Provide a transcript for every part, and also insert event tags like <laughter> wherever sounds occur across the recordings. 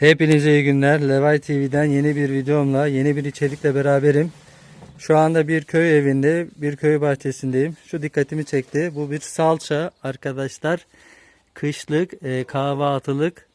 Hepinize iyi günler. Levay TV'den yeni bir videomla, yeni bir içerikle beraberim. Şu anda bir köy evinde, bir köy bahçesindeyim. Şu dikkatimi çekti. Bu bir salça arkadaşlar. Kışlık, e, kahvaltılık,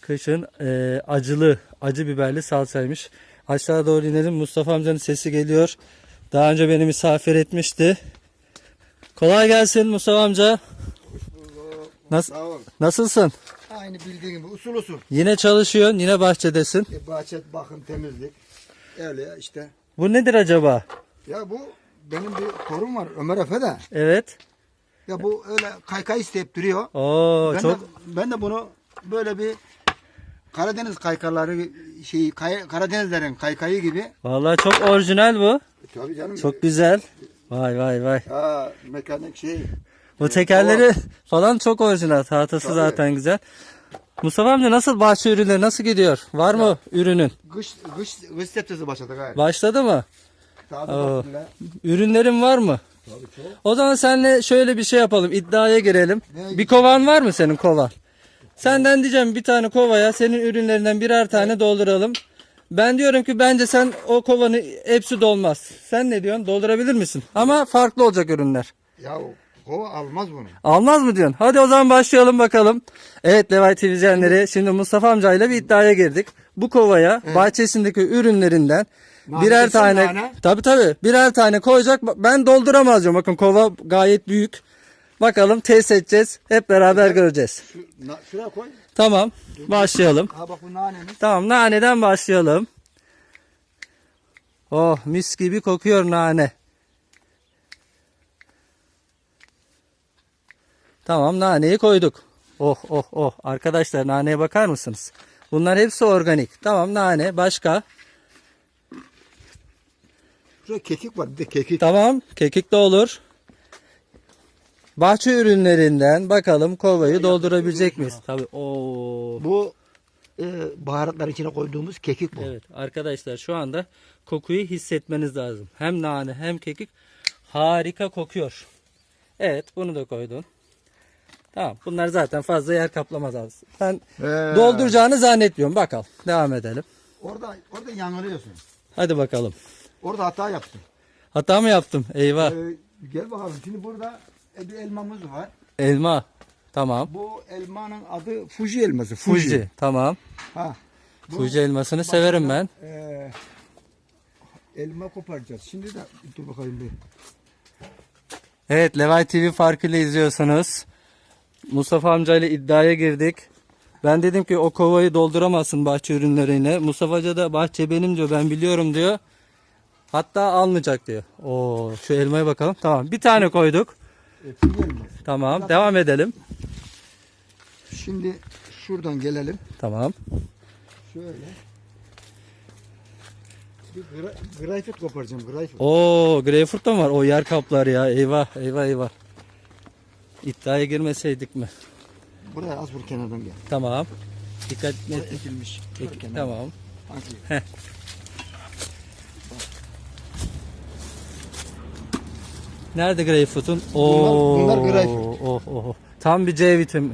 kışın e, acılı, acı biberli salçaymış. Aşağı doğru inelim. Mustafa amcanın sesi geliyor. Daha önce beni misafir etmişti. Kolay gelsin Mustafa amca. Nasıl, nasılsın? Aynı bildiğin gibi usul usul. Yine çalışıyorsun, yine bahçedesin. E, bahçe, bakım, temizlik. Öyle ya işte. Bu nedir acaba? Ya bu benim bir torun var Ömer Efe de. Evet. Ya bu öyle kaykay isteyip duruyor. Oo ben, çok de, ben de bunu böyle bir Karadeniz kaykaları şey kay, Karadenizlerin kaykayı gibi. vallahi çok orijinal bu. E, tabii canım. Çok güzel. Vay vay vay. Ha, mekanik şey. Bu tekerleri falan çok orijinal. Tahtası Tabii. zaten güzel. Mustafa amca nasıl bahçe ürünleri nasıl gidiyor? Var mı ürünün? Kış, kış, kış septesi başladı gayet. Başladı mı? Tabii Oo. Ürünlerin var mı? Tabii çok. O zaman seninle şöyle bir şey yapalım. iddiaya girelim. Ne? Bir kovan var mı senin kovan? Senden diyeceğim bir tane kovaya senin ürünlerinden birer tane dolduralım. Ben diyorum ki bence sen o kovanı hepsi dolmaz. Sen ne diyorsun? Doldurabilir misin? Ama farklı olacak ürünler. Ya kova almaz bunu. Almaz mı diyorsun? Hadi o zaman başlayalım bakalım. Evet Levay TV izleyenleri şimdi Mustafa amcayla bir iddiaya girdik. Bu kovaya bahçesindeki ürünlerinden Nane birer tane nane. tabi tabi birer tane koyacak. Ben dolduramaz diyorum. Bakın kova gayet büyük. Bakalım test edeceğiz. Hep beraber göreceğiz. Şu, na, şuraya koy. Tamam. Başlayalım. Ha bak bu nanemiz. Tamam naneden başlayalım. Oh mis gibi kokuyor nane. Tamam naneyi koyduk. Oh oh oh arkadaşlar naneye bakar mısınız? Bunlar hepsi organik. Tamam nane başka. Şurada kekik var bir de kekik. Tamam kekik de olur. Bahçe ürünlerinden bakalım kovayı doldurabilecek miyiz? Tabii. Oo. Bu e, baharatlar içine koyduğumuz kekik bu. Evet arkadaşlar şu anda kokuyu hissetmeniz lazım. Hem nane hem kekik harika kokuyor. Evet bunu da koydun. Tamam bunlar zaten fazla yer kaplamaz abi. Ben Ee, dolduracağını zannetmiyorum. Bakalım devam edelim. Orada orada yanılıyorsun. Hadi bakalım. Orada hata yaptın. Hata mı yaptım? Eyvah. Ee, gel bakalım. Şimdi burada e, bir elmamız var. Elma. Tamam. Bu elmanın adı Fuji elması. Fuji. Fuji. Tamam. Ha. Bu Fuji elmasını severim ben. e, elma koparacağız. Şimdi de dur bakayım bir. Evet Levay TV farkıyla izliyorsunuz. Mustafa amcayla iddiaya girdik. Ben dedim ki o kovayı dolduramazsın bahçe ürünleriyle. Mustafa Hoca da bahçe benim diyor ben biliyorum diyor. Hatta almayacak diyor. Oo şu elmaya bakalım. Tamam bir tane koyduk. E. Tamam devam edelim. Şimdi şuradan gelelim. Tamam. Şöyle. Bir gra greyfurt koparacağım. Greyfurt. Oo greyfurt da mı var? O yer kaplar ya. Eyvah eyvah eyvah. İddiaya girmeseydik mi? Buraya az vur kenardan gel. Tamam. Dikkat Buraya et. ekilmiş. Ek- kenara. Tamam. Nerede greyfurtun? Oo. bunlar greyfurt. Oh, oh, oh. Tam bir C vitamini.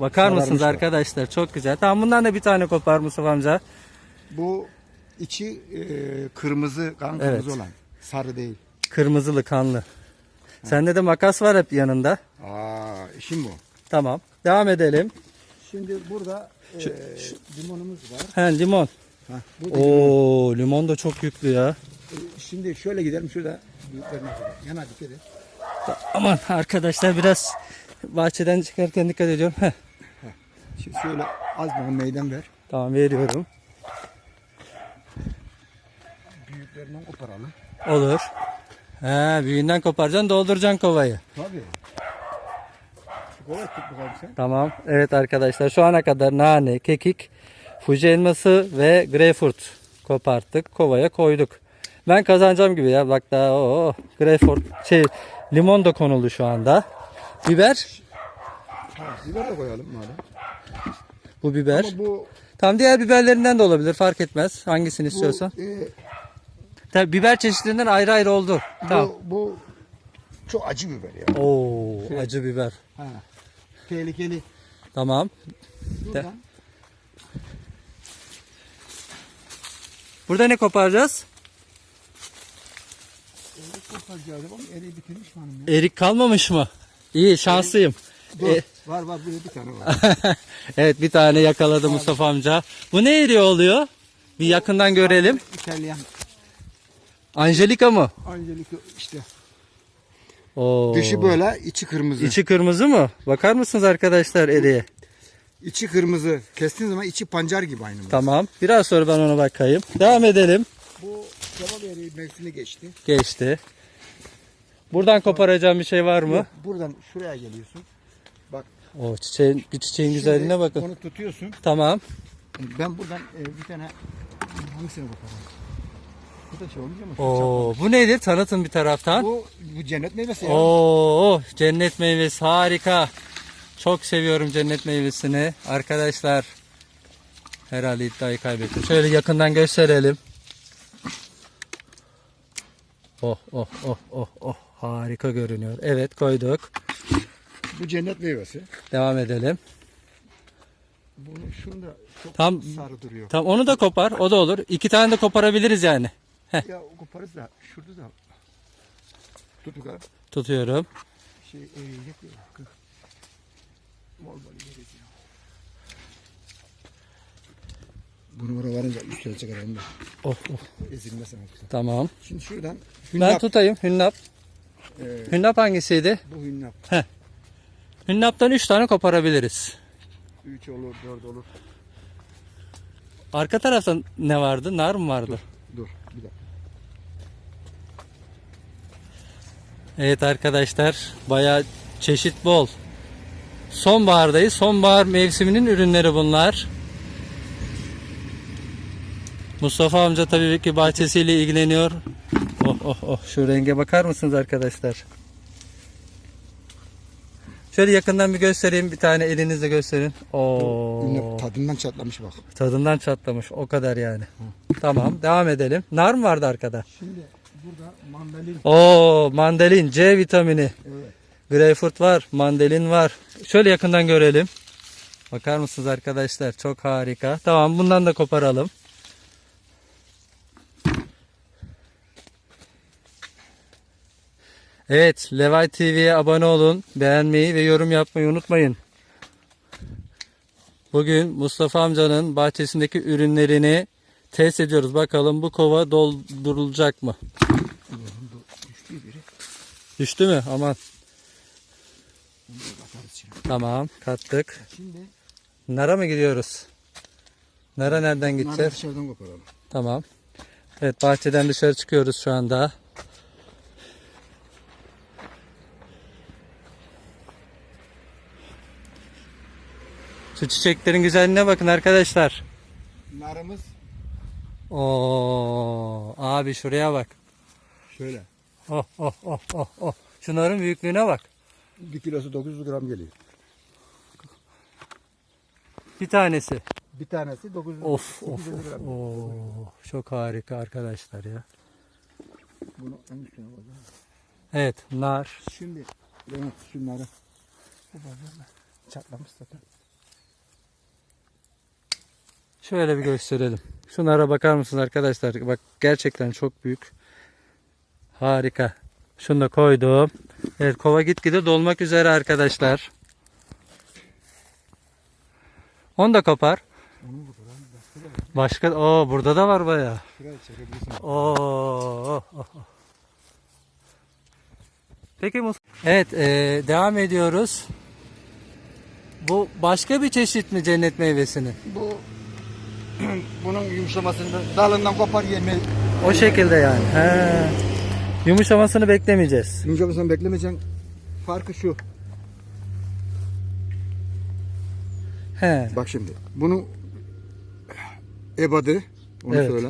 Bakar mısınız Sararmışlar. arkadaşlar? Çok güzel. Tamam bundan da bir tane kopar Mustafa amca. Bu içi e, kırmızı, kan Evet. kırmızı olan. Sarı değil. Kırmızılı kanlı. Sende de makas var hep yanında. Aa, işim bu. Tamam. Devam edelim. Şimdi burada e, limonumuz var. He limon. Ha. Oo limon da çok yüklü ya. E, Şimdi şöyle gidelim şurada. büyüklerine kadar. Yana dikkat et. Aman arkadaşlar biraz bahçeden çıkarken dikkat ediyorum. Heh, Şimdi şöyle az bana meydan ver. tamam veriyorum. Büyüklerinden koparalım. Olur. He, büyüğünden koparacaksın dolduracaksın kovayı. Tabii. Kolay tut bakalım sen. Tamam. Evet arkadaşlar şu ana kadar nane, kekik, fuji elması ve greyfurt koparttık. Kovaya koyduk. Ben kazanacağım gibi ya. Bak daha o greyfurt şey limon da konuldu şu anda. Biber. Ha, biber de koyalım madem. Bu biber. Ama bu, Tam diğer biberlerinden de olabilir fark etmez. Hangisini istiyorsan. bu, e, Tabii biber çeşitlerinden ayrı ayrı oldu. Tamam. bu, bu çok acı biber ya. Oo acı biber. Ha. Tehlikeli. Tamam. Buradan Burada ne koparacağız? Erik koparacağız ama eriği bitirmiş hanım ya. Erik kalmamış mı? İyi şanslıyım. Dur. E- var var burada bir tane var. <laughs> evet bir tane yakaladı Mustafa amca. Bu ne eriği oluyor? Bir yakından görelim. İtalyan Angelika mı? Angelico işte. Oo. Dışı böyle, içi kırmızı. İçi kırmızı mı? Bakar mısınız arkadaşlar eriğe? İçi kırmızı. Kestiğin zaman içi pancar gibi aynı. bu. Tamam. Biraz sonra ben ona bakayım. Devam edelim. Bu kebap eriği mevsimi geçti. Geçti. Buradan koparacağım bir şey var mı? Yok, Buradan şuraya geliyorsun. Bak. O çiçeğin, bir çiçeğin güzelliğine şimdi bakın. Onu tutuyorsun. Tamam. Ben buradan e, bir tane hangisini koparayım? Bu da şey olmuş ama. Oo, bu nedir? Tanıtın bir taraftan. Bu, bu cennet meyvesi ya. Oo, cennet meyvesi harika. Çok seviyorum cennet meyvesini. Arkadaşlar herhalde iddiayı kaybettim. Şöyle yakından gösterelim. Oh oh oh oh oh harika görünüyor. Evet koyduk. Bu cennet meyvesi. Devam edelim. Bunu şunu da çok Tam sarı duruyor. tam onu da kopar. O da olur. İki tane de koparabiliriz yani. Ya o koparız da şurada da tut yukarı. Tutuyorum. Şey eğilecek ya. Kır. Bol bol yeriz ya. Bunu oraya varınca üstüne çıkaralım da Oh, oh. ezilmesin artık. Tamam. Şimdi şuradan Ben hünnap, tutayım. Hünnap. e, Hünnap hangisiydi? bu hünnap. Hünnaptan 3 tane koparabiliriz. 3 olur 4 olur. Arka tarafta ne vardı? Nar mı vardı? Dur bir Evet arkadaşlar bayağı çeşit bol. Sonbahardayız. Sonbahar mevsiminin ürünleri bunlar. Mustafa amca tabii ki bahçesiyle ilgileniyor. Oh oh oh şu renge bakar mısınız arkadaşlar? Şöyle yakından bir göstereyim. Bir tane elinizle gösterin. Oo. Tadından çatlamış bak. Tadından çatlamış. O kadar yani. Tamam devam edelim. Nar mı vardı arkada? Şimdi burada mandalin. Oo mandalin C vitamini. Evet. Greyfurt var, mandalin var. Şöyle yakından görelim. Bakar mısınız arkadaşlar? Çok harika. Tamam bundan da koparalım. Evet, Levay TV'ye abone olun, beğenmeyi ve yorum yapmayı unutmayın. Bugün Mustafa amcanın bahçesindeki ürünlerini test ediyoruz. Bakalım bu kova doldurulacak mı? Düştü biri. Düştü mü? Aman. Bunu da katarız şimdi. Tamam, kattık. Şimdi Nara mı gidiyoruz? Nara nereden bunları gideceğiz? dışarıdan koparalım. Tamam. Evet bahçeden dışarı çıkıyoruz şu anda. Şu çiçeklerin güzelliğine bakın arkadaşlar. Narımız Oo, abi şuraya bak. Şöyle. Oh oh oh oh oh. Şunların büyüklüğüne bak. 1 kilosu 900 gram geliyor. Bir tanesi. Bir tanesi 900 Of of 800 of. gram. Oo, çok harika arkadaşlar ya. Bunu en üstüne koyacağım. Evet nar. Şimdi Levent şunları çatlamış zaten. Şöyle bir gösterelim. Şunlara bakar mısınız arkadaşlar? Bak gerçekten çok büyük. Harika. Şunu da koydum. Evet kova gitgide dolmak üzere arkadaşlar. Onu da kopar. Başka o burada da var çekebilirsin. Oo. Peki Mus- Evet, e, devam ediyoruz. Bu başka bir çeşit mi cennet meyvesinin? Bu <clears throat> bunun yumuşamasını dalından kopar yemeği. O şekilde yani. He. Yumuşamasını beklemeyeceğiz. Yumuşamasını beklemeyeceksin. Farkı şu. He. Bak şimdi. Bunun ebadı. Onu Evet. söyle.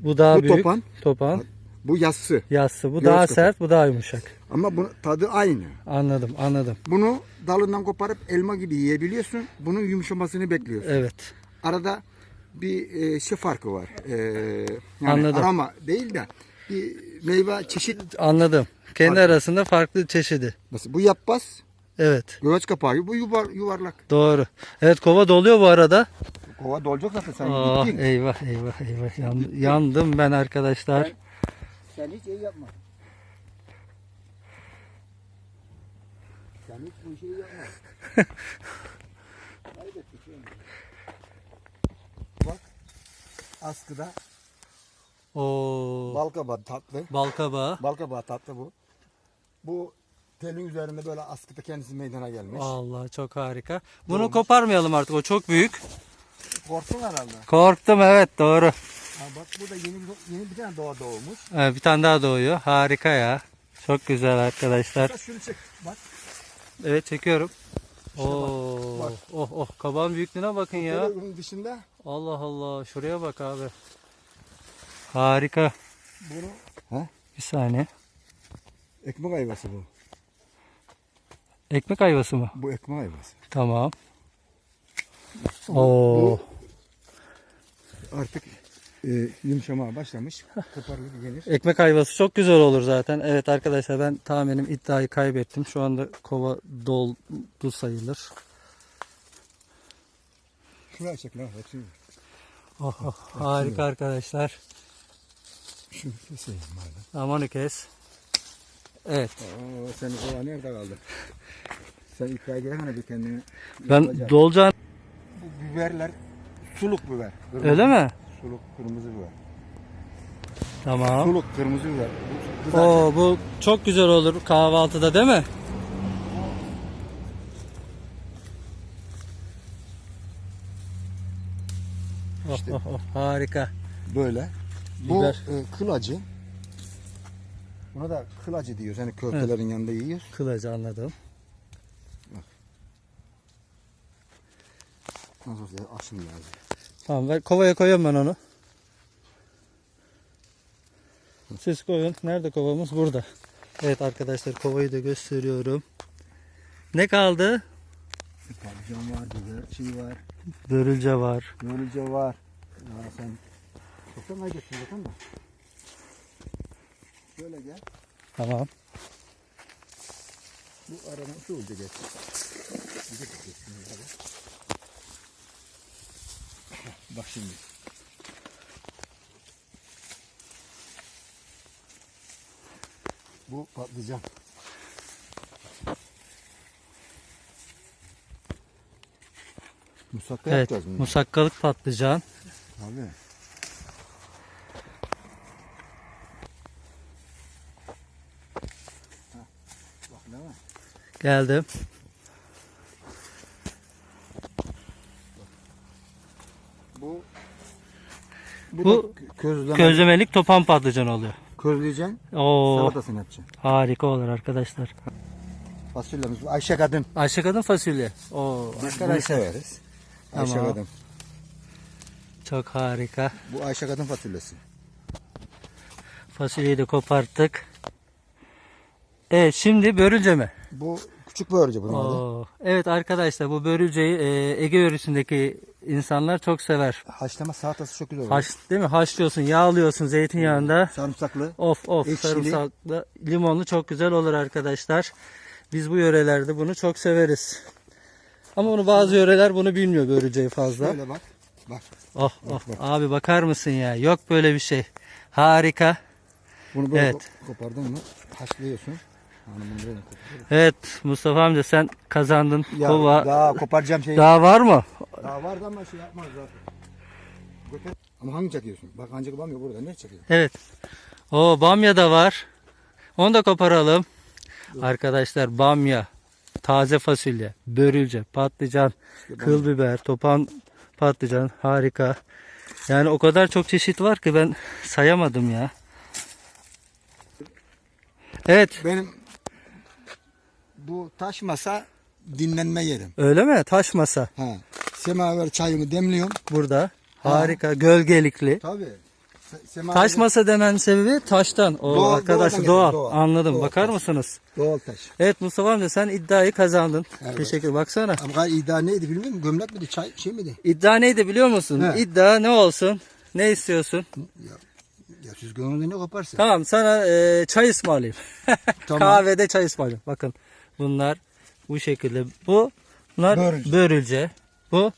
Bu daha Bu büyük. topan. Topan. Bu yassı. Yassı. Bu Göğüs daha kapağı. sert, bu daha yumuşak. Ama bu tadı aynı. Anladım, anladım. Bunu dalından koparıp elma gibi yiyebiliyorsun. Bunun yumuşamasını bekliyorsun. Evet. Arada bir e, şey farkı var. E, yani Anladım. arama değil de bir meyve çeşit. Anladım. Kendi Farklı. arasında farklı çeşidi. Mesela bu yapmaz. Evet. Göveç kapağı. Bu yuvar, yuvarlak. Doğru. Evet kova doluyor bu arada. Kova dolacak zaten sen Oh, gittin. eyvah eyvah eyvah Yan- yandım ben arkadaşlar. Sen hiç iyi yapma. Sen hiç bu işi iyi yapma. <laughs> Bak askıda Oo, balkabağı tatlı. balkabağı. Balkabağı tatlı bu. Bu telin üzerinde böyle askıda kendisi meydana gelmiş. Allah çok harika. Bunu koparmayalım artık o çok büyük. Korktun herhalde. Korktum evet doğru. Ha bak burada yeni bir, yeni bir tane doğa doğmuş. Evet, bir tane daha doğuyor. Harika ya. Çok güzel arkadaşlar. Şunu çek. Bak. Evet çekiyorum. İşte bak, Oo, bak. oh oh kabağın büyüklüğüne bakın ya. Bunun dışında Allah Allah şuraya bak abi. Harika. Bunu ha? Bir saniye. ekmek ayvası bu. Ekmek ayvası mı? Bu ekmek ayvası. Tamam. Bu- Oo. Artık e, yumuşamaya başlamış. Koparılır yenir. Ekmek ayvası çok güzel olur zaten. Evet arkadaşlar ben tahminim iddiayı kaybettim. Şu anda kova doldu sayılır. Şuraya çek lan hepsini. Oh, oh, harika arkadaşlar. Şunu keseyim madem. Amanı kes. Evet. Oo, senin kova nerede kaldı? Sen iddiaya giremene bir kendini. Ben dolacağım. Bu biberler suluk biber. Kırmızı- Öyle mi? Suluk kırmızı biber. Tamam. Suluk kırmızı biber. Bu, Oo bu çok güzel olur kahvaltıda değil mi? Oh, İşte. oh, oh, harika. Böyle. Bu Biber. e, kıl acı. Buna da kıl acı diyoruz. Hani köftelerin yanında yiyor. Kılacı anladım. Aşım lazım. Tamam ben kovaya koyuyorum ben onu. Siz koyun. Nerede kovamız? Burada. Evet arkadaşlar kovayı da gösteriyorum. Ne kaldı? Patlıcan var, biber, çiğ var, Börülce var. yörülce var. Ya sen çoktan kaybettin zaten da. Şöyle gel. Tamam. Bu aradan şu uca geç. Geçsin. Bak şimdi. Bu patlıcan. Musakka Evet. yapacağız bunu. Musakkalık patlıcan. Abi. Ha, Bak ne var? Geldim. Bu bu, Bu. Közlemelik topan patlıcan oluyor. Közleyeceksin. Oo Salatasını yapacaksın. harika olur arkadaşlar. Fasulyemiz bu Ayşe kadın. Ayşe kadın fasulye. Oo Biz bunu arkadaşlar severiz. Ayşe Tamam. kadın. çok harika. Bu Ayşe kadın fasulyesi. Fasulyeyi de koparttık. Evet şimdi börülce mi? Bu küçük börülce bunun adı. Oo, evet arkadaşlar bu börülceyi e, Ege yöresindeki insanlar çok sever. Haşlama salatası çok güzel olur. Haş, değil mi? Haşlıyorsun, yağlıyorsun zeytinyağında. Sarımsaklı. Of of Ekşili. sarımsaklı, limonlu çok güzel olur arkadaşlar. Biz bu yörelerde bunu çok severiz. Ama bunu bazı yöreler bunu bilmiyor börülceyi fazla. Böyle bak. Bak. Oh oh abi bakar mısın ya? Yok böyle bir şey. Harika. Bunu böyle Evet. ko- kopardın mı haşlıyorsun. Evet Mustafa amca sen kazandın. Ya Kova. Daha... daha koparacağım şey. var mı? Daha vardı ama şey yapmaz zaten. Ama hangi çekiyorsun? Bak hangi bamya burada. Ne çekiyor? Evet. O bamya da var. Onu da koparalım. Arkadaşlar bamya, taze fasulye, börülce, patlıcan, kıl biber, topan patlıcan harika. Yani o kadar çok çeşit var ki ben sayamadım ya. Evet Benim bu taş masa dinlenme yerim. öyle mi? Taş masa Ha. Semaver çayımı demliyorum. burada. Harika gölgelikli. Tabii. Se- Semaver Taş masa demen sebebi taştan. O Doğal- doğaldan doğal. doğal. Anladım. Doğal Bakar taş. mısınız? Doğal taş. Evet Mustafa amca sen iddiayı kazandın. Evet. Teşekkür. Baksana. Ama iddia neydi bilmiyor musun? Gömlek miydi? Çay şey miydi? İddia neydi biliyor musun? He. İddia ne olsun? Ne istiyorsun? Ya siz gönlünde ne koparsa. Tamam sana e, çay ısmarlayayım. <laughs> Tamam. Kahvede çay ısmarlayayım. Bakın bunlar bu şekilde. Bu bunlar Börülce. börülce. Bu